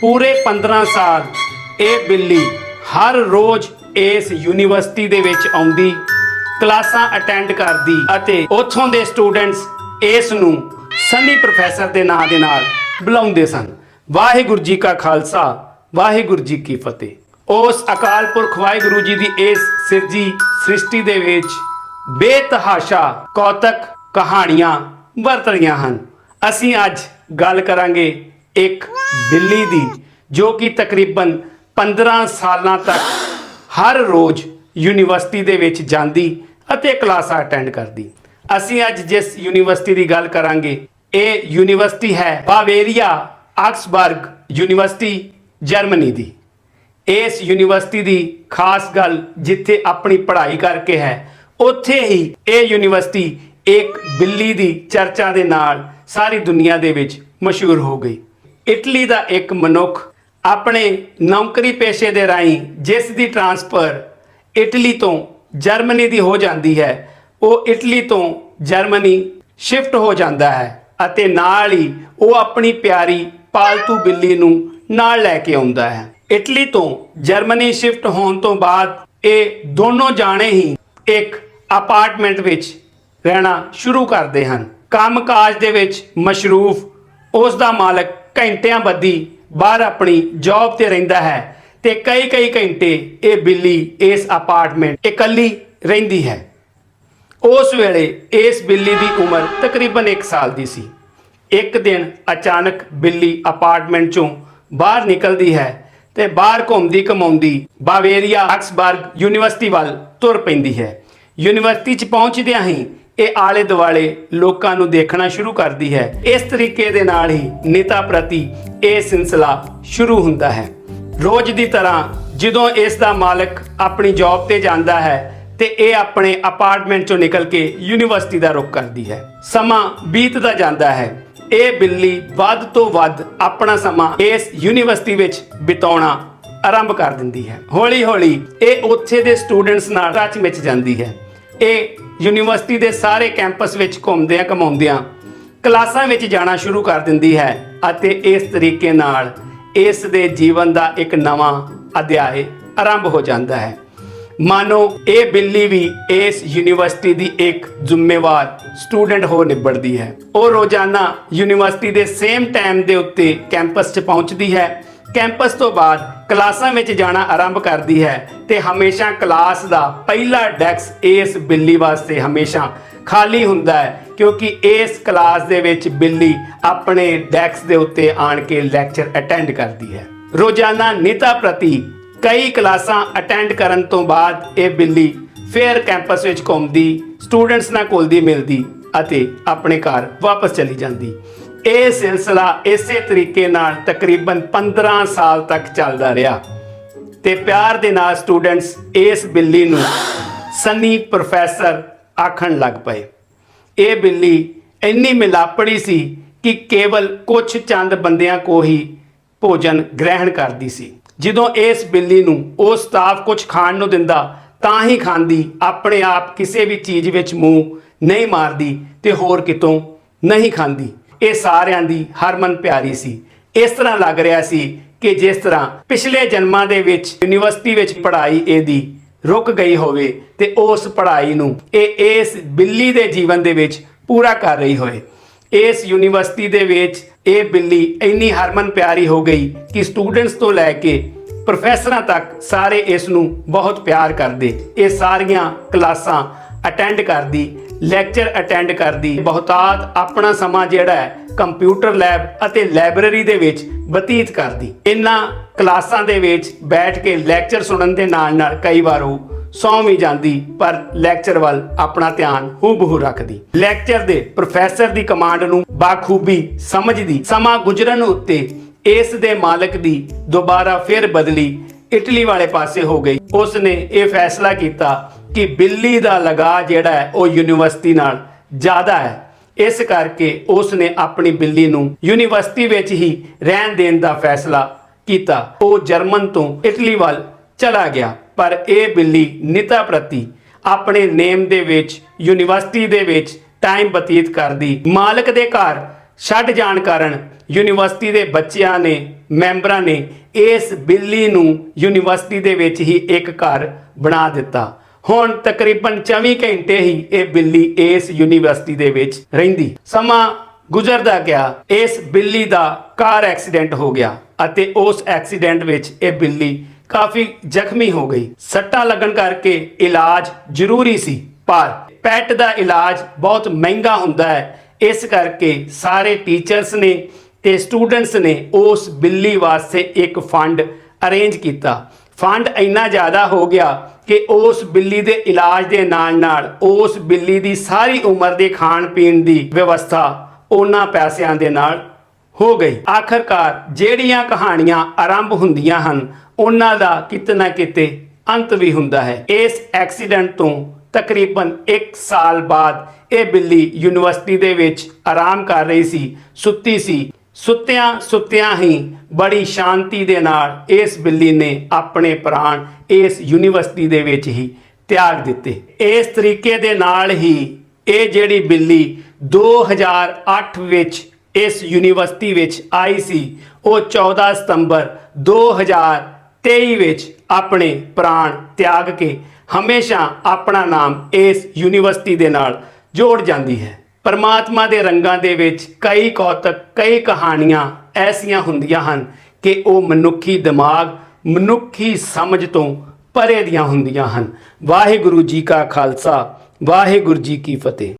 ਪੂਰੇ 15 ਸਾਲ ਇਹ ਬਿੱਲੀ ਹਰ ਰੋਜ਼ ਇਸ ਯੂਨੀਵਰਸਿਟੀ ਦੇ ਵਿੱਚ ਆਉਂਦੀ, ਕਲਾਸਾਂ ਅਟੈਂਡ ਕਰਦੀ ਅਤੇ ਉੱਥੋਂ ਦੇ ਸਟੂਡੈਂਟਸ ਇਸ ਨੂੰ ਸਨੀ ਪ੍ਰੋਫੈਸਰ ਦੇ ਨਾਂ ਦੇ ਨਾਲ ਬੁਲਾਉਂਦੇ ਸਨ। ਵਾਹਿਗੁਰੂ ਜੀ ਕਾ ਖਾਲਸਾ, ਵਾਹਿਗੁਰੂ ਜੀ ਕੀ ਫਤਿਹ। ਉਸ ਅਕਾਲ ਪੁਰਖ ਵਾਹਿਗੁਰੂ ਜੀ ਦੀ ਇਸ ਸਿਰਜੀ ਸ੍ਰਿਸ਼ਟੀ ਦੇ ਵਿੱਚ ਬੇਤਹਾਸ਼ਾ ਕੌਤਕ ਕਹਾਣੀਆਂ ਵਰਤ ਰਹੀਆਂ ਹਨ। ਅਸੀਂ ਅੱਜ ਗੱਲ ਕਰਾਂਗੇ ਇੱਕ ਬਿੱਲੀ ਦੀ, ਜੋ ਕਿ ਤਕਰੀਬਨ 15 ਸਾਲਾਂ ਤੱਕ ਹਰ ਰੋਜ਼ ਯੂਨੀਵਰਸਿਟੀ ਦੇ ਵਿੱਚ ਜਾਂਦੀ ਅਤੇ ਕਲਾਸਾਂ ਅਟੈਂਡ ਕਰਦੀ। ਅਸੀਂ ਅੱਜ ਜਿਸ ਯੂਨੀਵਰਸਿਟੀ ਦੀ ਗੱਲ ਕਰਾਂਗੇ, ਇਹ ਯੂਨੀਵਰਸਿਟੀ ਹੈ ਬਾਵੇਰੀਆ ਆਕਸਬਰਗ ਯੂਨੀਵਰਸਿਟੀ, ਜਰਮਨੀ ਦੀ। ਇਸ ਯੂਨੀਵਰਸਿਟੀ ਦੀ ਖਾਸ ਗੱਲ ਜਿੱਥੇ ਆਪਣੀ ਪੜ੍ਹਾਈ ਕਰਕੇ ਹੈ, ਉੱਥੇ ਹੀ ਇਹ ਯੂਨੀਵਰਸਿਟੀ ਇੱਕ ਬਿੱਲੀ ਦੀ ਚਰਚਾ ਦੇ ਨਾਲ ਸਾਰੀ ਦੁਨੀਆ ਦੇ ਵਿੱਚ ਮਸ਼ਹੂਰ ਹੋ ਗਈ। ਇਟਲੀ ਦਾ ਇੱਕ ਮਨੁੱਖ ਆਪਣੇ ਨੌਕਰੀ ਪੇਸ਼ੇ ਦੇ ਰਾਹੀਂ ਜਿਸ ਦੀ ਟਰਾਂਸਫਰ ਇਟਲੀ ਤੋਂ ਜਰਮਨੀ ਦੀ ਹੋ ਜਾਂਦੀ ਹੈ, ਉਹ ਇਟਲੀ ਤੋਂ ਜਰਮਨੀ ਸ਼ਿਫਟ ਹੋ ਜਾਂਦਾ ਹੈ ਅਤੇ ਨਾਲ ਹੀ ਉਹ ਆਪਣੀ ਪਿਆਰੀ ਪਾਲਤੂ ਬਿੱਲੀ ਨੂੰ ਨਾਲ ਲੈ ਕੇ ਆਉਂਦਾ ਹੈ। ਇਟਲੀ ਤੋਂ ਜਰਮਨੀ ਸ਼ਿਫਟ ਹੋਣ ਤੋਂ ਬਾਅਦ ਇਹ ਦੋਨੋਂ ਜਾਣੇ ਹੀ ਇੱਕ ਅਪਾਰਟਮੈਂਟ ਵਿੱਚ ਰਹਿਣਾ ਸ਼ੁਰੂ ਕਰਦੇ ਹਨ। ਕੰਮਕਾਜ ਦੇ ਵਿੱਚ ਮਸ਼ਰੂਫ ਉਸ ਦਾ ਮਾਲਕ ਘੰਟਿਆਂ ਬੱਧੀ ਬਾਹਰ ਆਪਣੀ ਜੌਬ ਤੇ ਰਹਿੰਦਾ ਹੈ ਤੇ ਕਈ ਕਈ ਘੰਟੇ ਇਹ ਬਿੱਲੀ ਇਸ ਅਪਾਰਟਮੈਂਟ ਇਕੱਲੀ ਰਹਿੰਦੀ ਹੈ। ਉਸ ਵੇਲੇ ਇਸ ਬਿੱਲੀ ਦੀ ਉਮਰ ਤਕਰੀਬਨ 1 ਸਾਲ ਦੀ ਸੀ। ਇੱਕ ਦਿਨ ਅਚਾਨਕ ਬਿੱਲੀ ਅਪਾਰਟਮੈਂਟ ਚੋਂ ਬਾਹਰ ਨਿਕਲਦੀ ਹੈ ਤੇ ਬਾਹਰ ਘੁੰਮਦੀ ਕਮਾਉਂਦੀ ਬਾਵੇਰੀਆ ਆਕਸਬਰਗ ਯੂਨੀਵਰਸਿਟੀ ਵੱਲ ਤੁਰ ਪੈਂਦੀ ਹੈ। ਯੂਨੀਵਰਸਿਟੀ 'ਚ ਪਹੁੰਚਦਿਆਂ ਹੀ ਇਹ ਆਲੇ ਦੁਆਲੇ ਲੋਕਾਂ ਨੂੰ ਦੇਖਣਾ ਸ਼ੁਰੂ ਕਰਦੀ ਹੈ। ਇਸ ਤਰੀਕੇ ਦੇ ਨਾਲ ਹੀ ਨੇਤਾ ਪ੍ਰਤੀ ਇਹ ਸਿਲਸਿਲਾ ਸ਼ੁਰੂ ਹੁੰਦਾ ਹੈ। ਰੋਜ਼ ਦੀ ਤਰ੍ਹਾਂ ਜਦੋਂ ਇਸ ਦਾ ਮਾਲਕ ਆਪਣੀ ਜੌਬ ਤੇ ਜਾਂਦਾ ਹੈ ਤੇ ਇਹ ਆਪਣੇ ਅਪਾਰਟਮੈਂਟ ਚੋਂ ਨਿਕਲ ਕੇ ਯੂਨੀਵਰਸਿਟੀ ਦਾ ਰੁਖ ਕਰਦੀ ਹੈ। ਸਮਾਂ ਬੀਤਦਾ ਜਾਂਦਾ ਹੈ। ਇਹ ਬਿੱਲੀ ਵੱਧ ਤੋਂ ਵੱਧ ਆਪਣਾ ਸਮਾਂ ਇਸ ਯੂਨੀਵਰਸਿਟੀ ਵਿੱਚ ਬਿਤਾਉਣਾ ਆਰੰਭ ਕਰ ਦਿੰਦੀ ਹੈ। ਹੌਲੀ ਹੌਲੀ ਇਹ ਉੱਥੇ ਦੇ ਸਟੂਡੈਂਟਸ ਨਾਲ ਟੱਚ ਵਿੱਚ ਜਾਂਦੀ ਹੈ। ਇਹ ਯੂਨੀਵਰਸਿਟੀ ਦੇ ਸਾਰੇ ਕੈਂਪਸ ਵਿੱਚ ਘੁੰਮਦਿਆਂ ਘਮਾਉਂਦਿਆਂ ਕਲਾਸਾਂ ਵਿੱਚ ਜਾਣਾ ਸ਼ੁਰੂ ਕਰ ਦਿੰਦੀ ਹੈ ਅਤੇ ਇਸ ਤਰੀਕੇ ਨਾਲ ਇਸ ਦੇ ਜੀਵਨ ਦਾ ਇੱਕ ਨਵਾਂ ਅਧਿਆਇ ਆਰੰਭ ਹੋ ਜਾਂਦਾ ਹੈ। ਮਾਨੋ, ਇਹ ਬਿੱਲੀ ਵੀ ਇਸ ਯੂਨੀਵਰਸਿਟੀ ਦੀ ਇੱਕ ਜ਼ਿੰਮੇਵਾਰ ਸਟੂਡੈਂਟ ਹੋ ਨਿਬੜਦੀ ਹੈ। ਉਹ ਰੋਜ਼ਾਨਾ ਯੂਨੀਵਰਸਿਟੀ ਦੇ ਸੇਮ ਟਾਈਮ ਦੇ ਉੱਤੇ ਕੈਂਪਸ 'ਚ ਪਹੁੰਚਦੀ ਹੈ ਕੈਂਪਸ ਤੋਂ ਬਾਅਦ ਕਲਾਸਾਂ ਵਿੱਚ ਜਾਣਾ ਆਰੰਭ ਕਰਦੀ ਹੈ ਤੇ ਹਮੇਸ਼ਾ ਕਲਾਸ ਦਾ ਪਹਿਲਾ ਡੈਸਕ ਇਸ ਬਿੱਲੀ ਵਾਸਤੇ ਹਮੇਸ਼ਾ ਖਾਲੀ ਹੁੰਦਾ ਹੈ, ਕਿਉਂਕਿ ਇਸ ਕਲਾਸ ਦੇ ਵਿੱਚ ਬਿੱਲੀ ਆਪਣੇ ਡੈਸਕ ਦੇ ਉੱਤੇ ਆਣ ਕੇ ਲੈਕਚਰ ਅਟੈਂਡ ਕਰਦੀ ਹੈ। ਰੋਜ਼ਾਨਾ ਨਿਤਾ ਪ੍ਰਤੀ ਕਈ ਕਲਾਸਾਂ ਅਟੈਂਡ ਕਰਨ ਤੋਂ ਬਾਅਦ ਇਹ ਬਿੱਲੀ ਫੇਰ ਕੈਂਪਸ ਵਿੱਚ ਘੁੰਮਦੀ, ਸਟੂਡੈਂਟਸ ਨਾਲ ਘੁਲਦੀ ਮਿਲਦੀ ਅਤੇ ਆਪਣੇ ਘਰ ਵਾਪਸ ਚਲੀ ਜਾਂਦੀ। ਇਹ ਸਿਲਸਿਲਾ ਇਸੇ ਤਰੀਕੇ ਨਾਲ ਤਕਰੀਬਨ 15 ਸਾਲ ਤੱਕ ਚੱਲਦਾ ਰਿਹਾ। ਤੇ ਪਿਆਰ ਦੇ ਨਾਲ ਸਟੂਡੈਂਟਸ ਇਸ ਬਿੱਲੀ ਨੂੰ ਸਨੀ ਪ੍ਰੋਫੈਸਰ ਆਖਣ ਲੱਗ ਪਏ। ਇਹ ਬਿੱਲੀ ਇੰਨੀ ਮਿਲਾਪੜੀ ਸੀ ਕਿ ਕੇਵਲ ਕੁਝ ਚੰਦ ਬੰਦਿਆਂ ਕੋ ਹੀ ਭੋਜਨ ਗ੍ਰਹਿਣ ਕਰਦੀ ਸੀ। ਜਦੋਂ ਇਸ ਬਿੱਲੀ ਨੂੰ ਉਹ ਸਟਾਫ ਕੁਝ ਖਾਣ ਨੂੰ ਦਿੰਦਾ, ਤਾਂ ਹੀ ਖਾਂਦੀ, ਆਪਣੇ ਆਪ ਕਿਸੇ ਵੀ ਚੀਜ਼ ਵਿੱਚ ਮੂੰਹ ਨਹੀਂ ਮਾਰਦੀ ਤੇ ਹੋਰ ਕਿਤੋਂ ਨਹੀਂ ਖਾਂਦੀ। ਇਹ ਸਾਰਿਆਂ ਦੀ ਹਰਮਨ ਪਿਆਰੀ ਸੀ। ਇਸ ਤਰ੍ਹਾਂ ਲੱਗ ਰਿਹਾ ਸੀ ਕਿ ਜਿਸ ਤਰ੍ਹਾਂ ਪਿਛਲੇ ਜਨਮਾਂ ਦੇ ਵਿੱਚ ਯੂਨੀਵਰਸਿਟੀ ਵਿੱਚ ਪੜ੍ਹਾਈ ਇਹਦੀ ਰੁਕ ਗਈ ਹੋਵੇ ਤੇ ਉਸ ਪੜ੍ਹਾਈ ਨੂੰ ਇਹ ਇਸ ਬਿੱਲੀ ਦੇ ਜੀਵਨ ਦੇ ਵਿੱਚ ਪੂਰਾ ਕਰ ਰਹੀ ਹੋਵੇ। ਇਸ ਯੂਨੀਵਰਸਿਟੀ ਦੇ ਵਿੱਚ ਇਹ ਬਿੱਲੀ ਇੰਨੀ ਹਰਮਨ ਪਿਆਰੀ ਹੋ ਗਈ ਕਿ ਸਟੂਡੈਂਟਸ ਤੋਂ ਲੈ ਕੇ ਪ੍ਰੋਫੈਸਰਾਂ ਤੱਕ ਸਾਰੇ ਇਸ ਨੂੰ ਬਹੁਤ ਪਿਆਰ ਕਰਦੇ। ਇਹ ਸਾਰੀਆਂ ਕਲਾਸਾਂ ਅਟੈਂਡ ਕਰਦੀ। ਲੈਕਚਰ ਅਟੈਂਡ ਕਰਦੀ। ਬਹੁਤਾਤ ਆਪਣਾ ਸਮਾਂ ਜਿਹੜਾ ਹੈ ਕੰਪਿਊਟਰ ਲੈਬ ਅਤੇ ਲਾਇਬ੍ਰੇਰੀ ਦੇ ਵਿੱਚ ਬਤੀਤ ਕਰਦੀ। ਇਨ੍ਹਾਂ ਕਲਾਸਾਂ ਦੇ ਵਿੱਚ ਬੈਠ ਕੇ ਲੈਕਚਰ ਸੁਣਨ ਦੇ ਨਾਲ ਨਾਲ ਕਈ ਵਾਰ ਉਹ ਸੌਂ ਵੀ ਜਾਂਦੀ, ਪਰ ਲੈਕਚਰ ਵੱਲ ਆਪਣਾ ਧਿਆਨ ਹੂਬਹੂ ਰੱਖਦੀ। ਲੈਕਚਰ ਦੇ ਪ੍ਰੋਫੈਸਰ ਦੀ ਕਮਾਂਡ ਨੂੰ ਬਾਖੂਬੀ ਸਮਝਦੀ। ਸਮਾਂ ਗੁਜ਼ਰਨ ਉੱਤੇ ਇਸ ਦੇ ਮਾਲਕ ਦੀ ਦੁਬਾਰਾ ਫਿਰ ਬਦਲੀ ਇਟਲੀ ਵਾਲੇ ਪਾਸੇ ਹੋ ਗਈ। ਉਸ ਨੇ ਇਹ ਫੈਸਲਾ ਕੀਤਾ ਕਿ ਬਿੱਲੀ ਦਾ ਲਗਾ ਜਿਹੜਾ ਹੈ, ਉਹ ਯੂਨੀਵਰਸਿਟੀ ਨਾਲ ਜ਼ਿਆਦਾ ਹੈ। ਇਸ ਕਰਕੇ ਉਸ ਨੇ ਆਪਣੀ ਬਿੱਲੀ ਨੂੰ ਯੂਨੀਵਰਸਿਟੀ ਵਿੱਚ ਹੀ ਰਹਿਣ ਦੇਣ ਦਾ ਫੈਸਲਾ ਕੀਤਾ। ਉਹ ਜਰਮਨ ਤੋਂ ਇਟਲੀ ਵੱਲ ਚਲਾ ਗਿਆ, ਪਰ ਇਹ ਬਿੱਲੀ ਨਿਤਾ ਪ੍ਰਤੀ ਆਪਣੇ ਨੇਮ ਦੇ ਵਿੱਚ, ਯੂਨੀਵਰਸਿਟੀ ਦੇ ਵਿੱਚ ਟਾਈਮ ਬਤੀਤ ਕਰਦੀ। ਮਾਲਕ ਦੇ ਘਰ ਛੱਡ ਜਾਣ ਕਾਰਨ ਯੂਨੀਵਰਸਿਟੀ ਦੇ ਬੱਚਿਆਂ ਨੇ, ਮੈਂਬਰਾਂ ਨੇ ਇਸ ਬਿੱਲੀ ਨੂੰ ਯੂਨੀਵਰਸਿਟੀ ਦੇ ਵਿੱਚ ਹੀ ਇੱਕ ਘਰ ਬਣਾ ਦਿੱਤਾ। ਹੁਣ ਤਕਰੀਬਨ 24 ਘੰਟੇ ਹੀ ਇਹ ਬਿੱਲੀ ਇਸ ਯੂਨੀਵਰਸਿਟੀ ਦੇ ਵਿੱਚ ਰਹਿੰਦੀ। ਸਮਾਂ ਗੁਜ਼ਰਦਾ ਗਿਆ, ਇਸ ਬਿੱਲੀ ਦਾ ਕਾਰ ਐਕਸੀਡੈਂਟ ਹੋ ਗਿਆ ਅਤੇ ਉਸ ਐਕਸੀਡੈਂਟ ਵਿੱਚ ਇਹ ਬਿੱਲੀ ਕਾਫੀ ਜ਼ਖਮੀ ਹੋ ਗਈ। ਸੱਟਾਂ ਲੱਗਣ ਕਰਕੇ ਇਲਾਜ ਜ਼ਰੂਰੀ ਸੀ, ਪਰ ਪੈਟ ਦਾ ਇਲਾਜ ਬਹੁਤ ਮਹਿੰਗਾ ਹੁੰਦਾ ਹੈ। ਇਸ ਕਰਕੇ ਸਾਰੇ ਟੀਚਰਸ ਨੇ ਤੇ ਸਟੂਡੈਂਟਸ ਨੇ ਉਸ ਬਿੱਲੀ ਵਾਸਤੇ ਇੱਕ ਫੰਡ ਅਰੇਂਜ ਕੀਤਾ। ਫੰਡ ਇੰਨਾ ਜ਼ਿਆਦਾ ਹੋ ਗਿਆ ਕਿ ਉਸ ਬਿੱਲੀ ਦੇ ਇਲਾਜ ਦੇ ਨਾਲ ਨਾਲ ਉਸ ਬਿੱਲੀ ਦੀ ਸਾਰੀ ਉਮਰ ਦੇ ਖਾਣ ਪੀਣ ਦੀ ਵਿਵਸਥਾ ਉਹਨਾਂ ਪੈਸਿਆਂ ਦੇ ਨਾਲ ਹੋ ਗਈ। ਆਖਰਕਾਰ ਜਿਹੜੀਆਂ ਕਹਾਣੀਆਂ ਆਰੰਭ ਹੁੰਦੀਆਂ ਹਨ, ਉਹਨਾਂ ਦਾ ਕਿਤੇ ਨਾ ਕਿਤੇ ਅੰਤ ਵੀ ਹੁੰਦਾ ਹੈ। ਇਸ ਐਕਸੀਡੈਂਟ ਤੋਂ ਤਕਰੀਬਨ 1 ਸਾਲ ਬਾਅਦ ਇਹ ਬਿੱਲੀ ਯੂਨੀਵਰਸਿਟੀ ਦੇ ਵਿੱਚ ਆਰਾਮ ਕਰ ਰਹੀ ਸੀ, ਸੁੱਤੀ ਸੀ। ਸੁੱਤਿਆਂ ਸੁੱਤਿਆਂ ਹੀ ਬੜੀ ਸ਼ਾਂਤੀ ਦੇ ਨਾਲ ਇਸ ਬਿੱਲੀ ਨੇ ਆਪਣੇ ਪ੍ਰਾਣ ਇਸ ਯੂਨੀਵਰਸਿਟੀ ਦੇ ਵਿੱਚ ਹੀ ਤਿਆਗ ਦਿੱਤੇ। ਇਸ ਤਰੀਕੇ ਦੇ ਨਾਲ ਹੀ ਇਹ ਜਿਹੜੀ ਬਿੱਲੀ 2008 ਵਿੱਚ ਇਸ ਯੂਨੀਵਰਸਿਟੀ ਵਿੱਚ ਆਈ ਸੀ, ਉਹ 14 ਸਤੰਬਰ 2023 ਵਿੱਚ ਆਪਣੇ ਪ੍ਰਾਣ ਤਿਆਗ ਕੇ ਹਮੇਸ਼ਾ ਆਪਣਾ ਨਾਮ ਇਸ ਯੂਨੀਵਰਸਿਟੀ ਦੇ ਨਾਲ ਜੋੜ ਜਾਂਦੀ ਹੈ। ਪਰਮਾਤਮਾ ਦੇ ਰੰਗਾਂ ਦੇ ਵਿੱਚ ਕਈ ਕੌਤਕ, ਕਈ ਕਹਾਣੀਆਂ ਐਸੀਆਂ ਹੁੰਦੀਆਂ ਹਨ ਕਿ ਉਹ ਮਨੁੱਖੀ ਦਿਮਾਗ, ਮਨੁੱਖੀ ਸਮਝ ਤੋਂ ਪਰੇ ਦੀਆਂ ਹੁੰਦੀਆਂ ਹਨ। ਵਾਹਿਗੁਰੂ ਜੀ ਕਾ ਖਾਲਸਾ, ਵਾਹਿਗੁਰੂ ਜੀ ਕੀ ਫਤਿਹ।